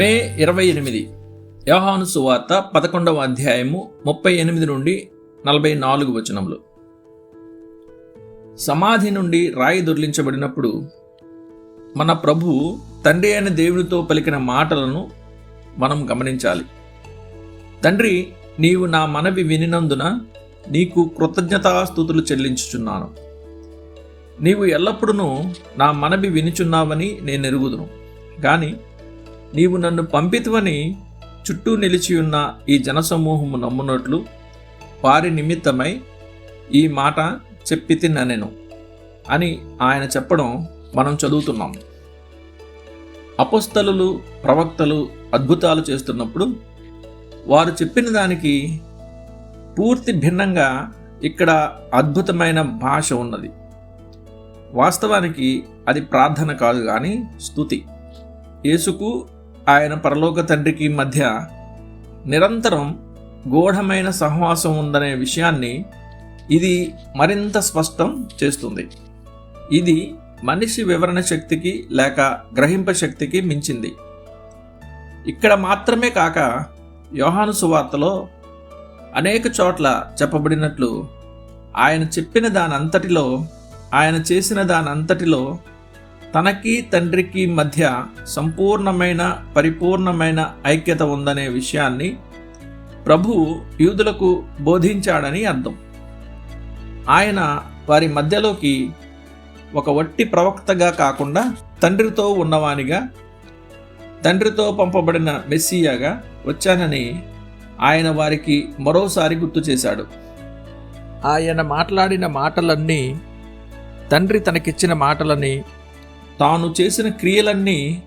మే ఇరవై ఎనిమిది. యోహాను సువార్త పదకొండవ అధ్యాయము ముప్పై ఎనిమిది నుండి నలభై నాలుగు వచనములు. సమాధి నుండి రాయి దొర్లించబడినప్పుడు మన ప్రభు తండ్రి అయిన దేవునితో పలికిన మాటలను మనం గమనించాలి. తండ్రి నీవు నా మనవి వినినందున నీకు కృతజ్ఞతాస్థుతులు చెల్లించుచున్నాను. నీవు ఎల్లప్పుడూ నా మనవి వినిచున్నావని నేను ఎరుగుదును కానీ నీవు నన్ను పంపితువని చుట్టూ నిలిచియున్న ఈ జనసమూహము నమ్మునట్లు వారి నిమిత్తమై ఈ మాట చెప్పి తిన్ననెను అని ఆయన చెప్పడం మనం చదువుతున్నాం. అపస్తలు ప్రవక్తలు అద్భుతాలు చేస్తున్నప్పుడు వారు చెప్పిన దానికి పూర్తి భిన్నంగా ఇక్కడ అద్భుతమైన భాష ఉన్నది. వాస్తవానికి అది ప్రార్థన కాదు కానీ స్థుతి యేసుకు ఆయన పరలోక తండ్రికి మధ్య నిరంతరం గూఢమైన సహవాసం ఉందనే విషయాన్ని ఇది మరింత స్పష్టం చేస్తుంది. ఇది మనిషి వివరణ శక్తికి లేక గ్రహింప శక్తికి మించింది. ఇక్కడ మాత్రమే కాక యోహాను సువార్తలో అనేక చోట్ల చెప్పబడినట్లు ఆయన చెప్పిన దానంతటిలో ఆయన చేసిన దానంతటిలో తనకి తండ్రికి మధ్య సంపూర్ణమైన పరిపూర్ణమైన ఐక్యత ఉందనే విషయాన్ని ప్రభు యూదులకు బోధించాడని అర్థం. ఆయన వారి మధ్యలోకి ఒక వట్టి ప్రవక్తగా కాకుండా తండ్రితో ఉన్నవానిగా తండ్రితో పంపబడిన మెస్సియాగా వచ్చానని ఆయన వారికి మరోసారి గుర్తు చేశాడు. ఆయన మాట్లాడిన మాటలన్నీ తండ్రి తనకిచ్చిన మాటలని తాను చేసిన క్రియలన్నీ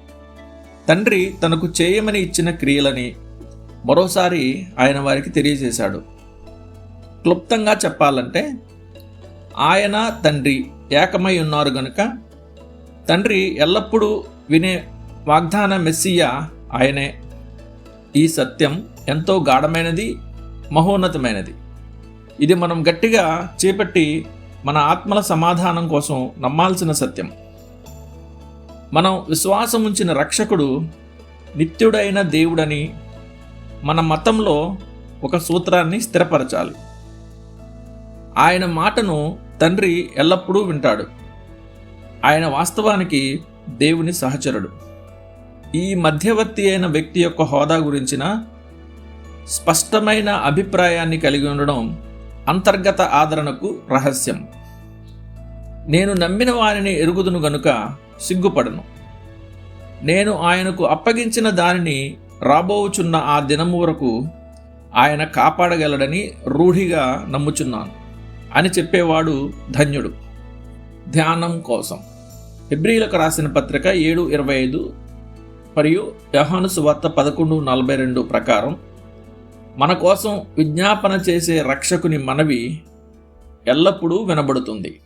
తండ్రి తనకు చేయమని ఇచ్చిన క్రియలని మరోసారి ఆయన వారికి తెలియజేశాడు. క్లుప్తంగా చెప్పాలంటే ఆయన తండ్రి ఏకమై ఉన్నారు గనుక తండ్రి ఎల్లప్పుడూ వినే వాగ్దాన మెస్సియా ఆయనే. ఈ సత్యం ఎంతో గాఢమైనది మహోన్నతమైనది. ఇది మనం గట్టిగా చేపట్టి మన ఆత్మల సమాధానం కోసం నమ్మాల్సిన సత్యం. మనం విశ్వాసం ఉంచిన రక్షకుడు నిత్యుడైన దేవుడని మన మతంలో ఒక సూత్రాన్ని స్థిరపరచాలి. ఆయన మాటను తండ్రి ఎల్లప్పుడూ వింటాడు. ఆయన వాస్తవానికి దేవుని సహచరుడు. ఈ మధ్యవర్తి అయిన వ్యక్తి యొక్క హోదా గురించిన స్పష్టమైన అభిప్రాయాన్ని కలిగి ఉండడం అంతర్గత ఆదరణకు రహస్యం. నేను నమ్మిన వారిని ఎరుగుదును గనుక సిగ్గుపడను. నేను ఆయనకు అప్పగించిన దానిని రాబోవుచున్న ఆ దినము వరకు ఆయన కాపాడగలడని రూఢిగా నమ్ముచున్నాను అని చెప్పేవాడు ధన్యుడు. ధ్యానం కోసం. ఫిబ్రిలకు రాసిన పత్రిక ఏడు ఇరవై ఐదు మరియు యహాను సువార్త పదకొండు నలభై రెండు ప్రకారం మన కోసం విజ్ఞాపన చేసే రక్షకుని మనవి ఎల్లప్పుడూ వినబడుతుంది.